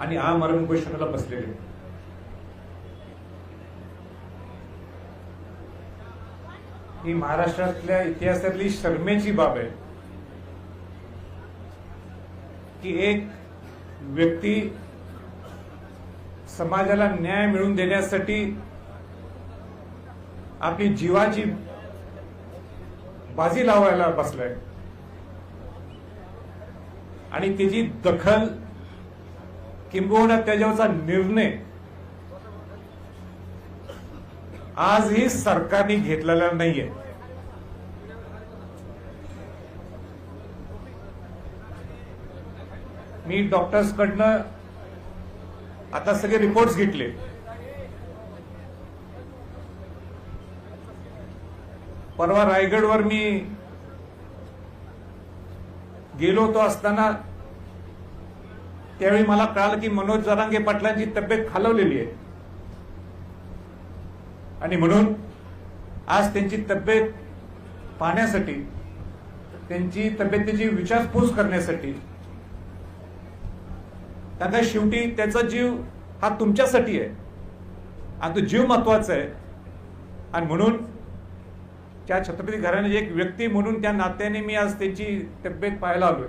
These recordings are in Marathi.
आणि आमरण क्वेश्चनला बसलेले ही महाराष्ट्रातल्या इतिहासातली शर्मेची बाब आहे. की एक व्यक्ती समाजाला न्याय मिळवून देण्यासाठी आपली जीवाची बाजी लावायला बसलाय. आणि त्याची दखल किंबहुना त्याच्यावरचा निर्णय. आजही सरकारने घेतलेला नाहीये. मी डॉक्टर्सकडनं आता सगळे रिपोर्ट्स घेतले. परवा रायगडवर मी गेलो होतो असताना त्यावेळी मला कळालं की मनोज जरांगे पाटलांची तब्येत खालवलेली आहे. आणि म्हणून आज त्यांची तब्येत पाहण्यासाठी त्यांची तब्येतीची विचारपूस करण्यासाठी त्यांना शेवटी त्याचा जीव हा तुमच्यासाठी आहे. आणि तो जीव महत्त्वाचा आहे. आणि म्हणून त्या छत्रपती घराण्याची एक व्यक्ती म्हणून त्या नात्याने मी आज त्यांची तब्येत पाहायला आलोय.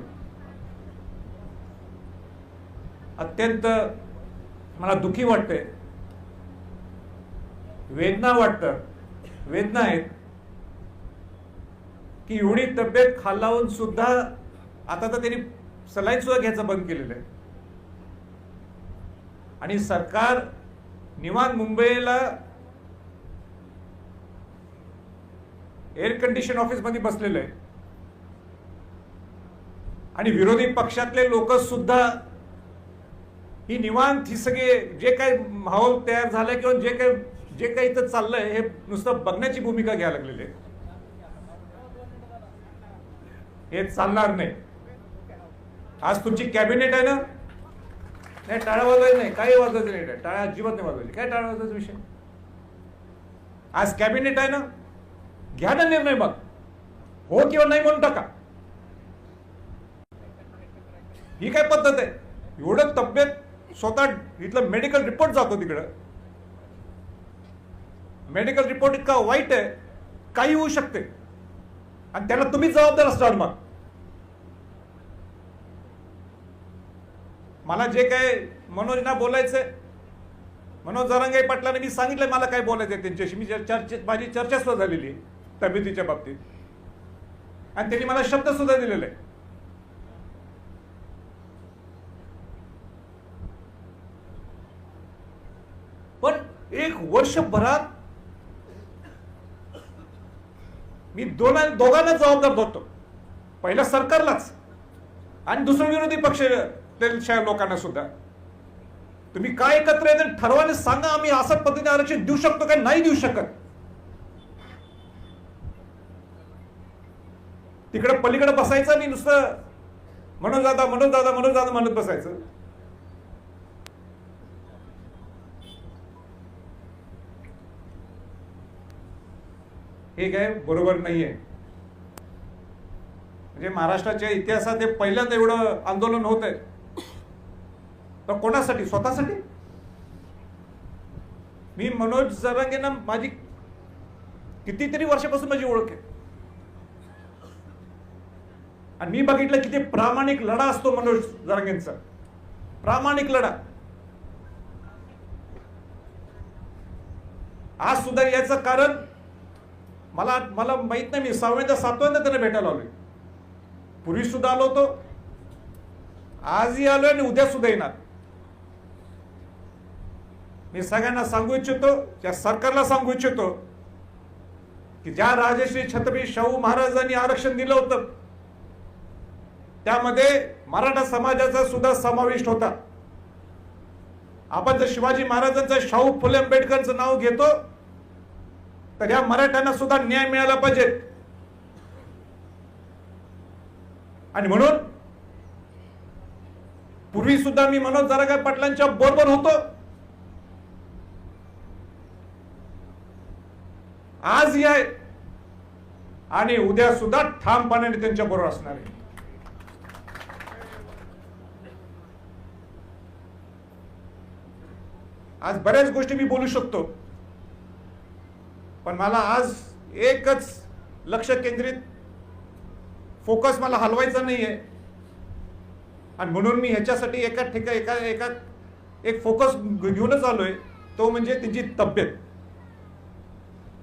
अत्यंत मला दुखी वाटते वेदना वाटतं. वेदना आहेत. की एवढी तब्येत खालावून सुद्धा आता तर त्यांनी सलाईन सुद्धा घ्यायचं बंद केलेलं आहे. आणि सरकार निवांत मुंबईला एअर कंडिशन ऑफिसमध्ये बसलेलं आहे. आणि विरोधी पक्षातले लोक सुद्धा ही निवांत ही सगळे जे काही माहोल तयार झालाय किंवा जे काही जे काही इथं चाललंय हे नुसतं बघण्याची भूमिका घ्यायला लागलेली आहे. हे चालणार नाही. आज तुमची कॅबिनेट आहे ना? नाही टाळा वाजवायचं नाही काही वाजवायचं नाही टाळा अजिबात नाही वाजवायची. काय टाळा वाजवायचा विषय? आज कॅबिनेट आहे ना? घ्या ना निर्णय मग. हो किंवा नाही म्हणून टाका. ही काय पद्धत आहे? एवढं तब्येत स्वतः इथलं मेडिकल रिपोर्ट जातो तिकडं. मेडिकल रिपोर्ट इतका वाईट आहे काही होऊ शकते. आणि त्याला तुम्ही जबाबदार असणार मग. मला जे काय मनोजना बोलायचंय मनोज जरंगाई पाटलाने मी सांगितलं मला काय बोलायचंय त्यांच्याशी. मी चर्चेत माझी चर्चा सुद्धा झालेली आहे तब्येतीच्या बाबतीत. आणि त्यांनी मला शब्द सुद्धा दिलेले आहे पण एक वर्षभरात मी दोन दोघांना जबाबदार धरतो. पहिला सरकारलाच. आणि दुसरं विरोधी पक्ष लोकांना सुद्धा. तुम्ही काय एकत्र येते ठरवाने सांगा आम्ही अशा पद्धतीने आरक्षण देऊ शकतो का नाही देऊ शकत. तिकडे पलीकडे बसायचं आणि नुसतं मनोज दादा मनोज दादा मनोज दादा म्हणत बसायचं. हे काय बरोबर नाही आहे म्हणजे महाराष्ट्राच्या इतिहासात हे पहिल्यांदा एवढं आंदोलन होत आहे तर कोणासाठी? स्वतःसाठी? मी मनोज जरांगेंना माझी कितीतरी वर्षापासून माझी ओळख आहे. आणि मी बघितलं किती प्रामाणिक लढा असतो मनोज जरांगेंचा. प्रामाणिक लढा. आज सुद्धा याचं कारण मला मला माहीत नाही मी सहाव्यांदा सातव्यांदा त्यांना भेटायला आलोय. पूर्वी सुद्धा आलो होतो. आजही आलोय आणि उद्या सुद्धा येणार. मी सगळ्यांना सांगू इच्छितो या सरकारला सांगू इच्छितो की ज्या राजश्री छत्रपती शाहू महाराजांनी आरक्षण दिलं होतं त्यामध्ये मराठा समाजाचा सुद्धा समाविष्ट होता. आपण जर शिवाजी महाराजांचं शाहू फुले आंबेडकरचं नाव घेतो तर या मराठ्यांना सुद्धा न्याय मिळाला पाहिजे. आणि म्हणून पूर्वी सुद्धा मी मनोज जरागाय पाटलांच्या बरोबर होतो. आज आहे आणि उद्या सुद्धा ठामपणाने त्यांच्या बरोबर असणार आहे. आज बऱ्याच गोष्टी मी बोलू शकतो. पण मला आज एकच लक्ष केंद्रित फोकस मला हलवायचा नाही आहे आणि म्हणून मी ह्याच्यासाठी एका ठिका एका एका एक फोकस घेऊनच आलोय. तो म्हणजे त्यांची तब्येत.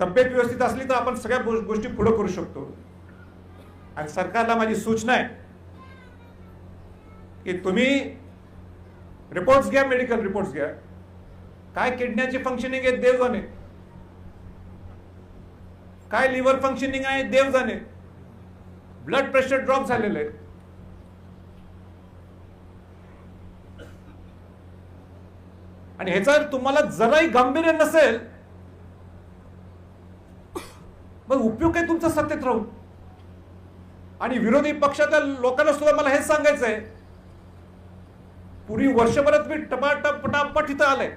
तब्येत व्यवस्थित असली तर आपण सगळ्या गोष्टी पुढे करू शकतो. आणि सरकारला माझी सूचना आहे की तुम्ही रिपोर्ट्स घ्या मेडिकल रिपोर्ट्स घ्या. काय किडण्याचे फंक्शनिंग आहे देव जाणे काय लिव्हर फंक्शनिंग आहे? देव जाणे. ब्लड प्रेशर ड्रॉप झालेलं आहे. आणि ह्याचा तुम्हाला जराही गांभीर्य नसेल मग उपयोग काय तुमचा सत्तेत राहून? आणि विरोधी पक्षाच्या लोकांना सुद्धा मला हेच सांगायचं आहे पूर्वी वर्षभरात मी टपाटप पटापट इथं आलंय.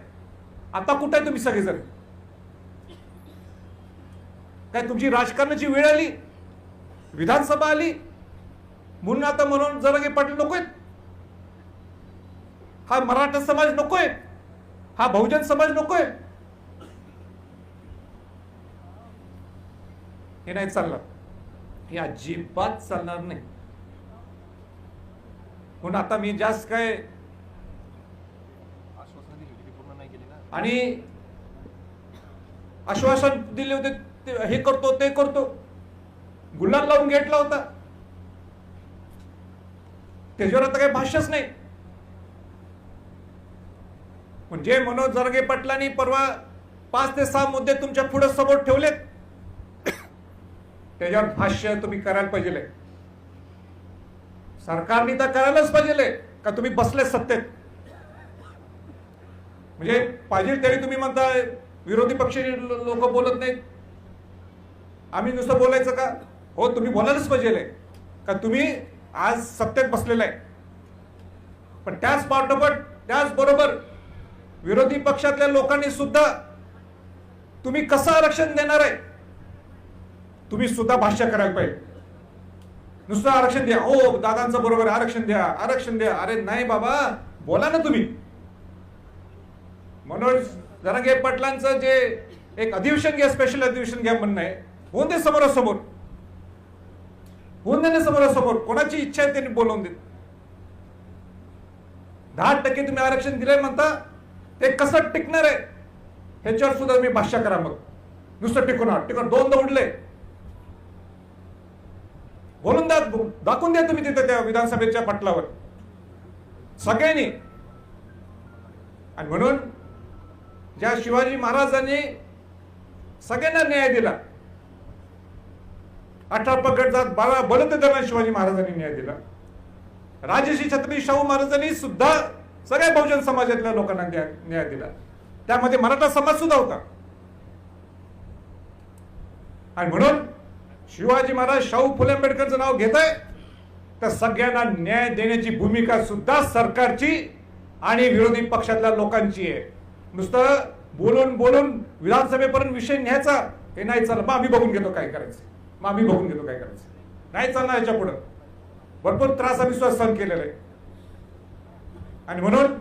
आता कुठे आहे तुम्ही सगळेजण? काय तुमची राजकारणाची वेळ आली विधानसभा आली. म्हणून आता म्हणून जरांगे पाटील नकोय हा मराठा समाज नकोय हा बहुजन समाज नकोय हे नाही चालणार. हे अजिबात चालणार नाही. म्हणून आता मी जास्त काय आणि आश्वासन दिले होते ते हे करतो ते करतो. गुल्हार लावून घेतला होता. त्याच्यावर आता काही भाष्यच नाही. म्हणजे मनोज जरगे पाटलांनी परवा पाच ते सहा मुद्दे तुमच्यापुढे समोर ठेवलेत त्याच्यावर भाष्य तुम्ही करायला पाहिजे सरकारने तर करायलाच पाहिजे का तुम्ही बसले सत्तेत? म्हणजे पाहिजे तरी तुम्ही म्हणता विरोधी पक्षाचे लोक बोलत नाहीत. आम्ही नुसतं बोलायचं का? हो तुम्ही बोलायलाच पाहिजे का तुम्ही आज सत्तेत बसलेला आहे. पण त्याच पाठोपाठ त्याच बरोबर विरोधी पक्षातल्या लोकांनी सुद्धा तुम्ही कसं आरक्षण देणार आहे? तुम्ही सुद्धा भाष्य करायला पाहिजे. नुसतं आरक्षण द्या. हो दादांचं बरोबर आरक्षण द्या आरक्षण द्या. अरे नाही बाबा बोला ना तुम्ही. मनोज जरांगे पाटलांचं जे एक अधिवेशन घ्या स्पेशल अधिवेशन घ्या म्हणणं आहे. होऊन दे समोरासमोर होऊन दे ना समोरासमोर कोणाची इच्छा आहे त्यांनी बोलवून देत दहा टक्के तुम्ही आरक्षण दिलंय म्हणता ते कसं टिकणार आहे ह्याच्यावर सुद्धा तुम्ही भाष्य करा मग नुसतं टिकून टिकून दोनदा उडले बोलून द्या दाखवून द्या तुम्ही तिथे त्या विधानसभेच्या पटलावर सगळ्यांनी आणि म्हणून ज्या शिवाजी महाराजांनी सगळ्यांना न्याय दिला अठरा पगड जात बारा बलतेदारांना शिवाजी महाराजांनी न्याय दिला. राजश्री छत्रपती शाहू महाराजांनी सुद्धा सगळ्या बहुजन समाजातल्या लोकांना न्याय न्याय दिला. त्यामध्ये मराठा समाज सुद्धा होता. आणि म्हणून शिवाजी महाराज शाहू फुले आंबेडकरचं नाव घेत आहे तर सगळ्यांना न्याय देण्याची भूमिका सुद्धा सरकारची आणि विरोधी पक्षातल्या लोकांची आहे. नुसतं बोलून बोलून विधानसभेपर्यंत विषय न्यायचा हे नाही चाललं मग आम्ही बघून घेतो काय करायचं. मग आम्ही बघून घेतो काय करायचं. नाही चालणार याच्या पुढं भरपूर त्रास आम्ही सुद्धा सहन केलेला आहे. आणि म्हणून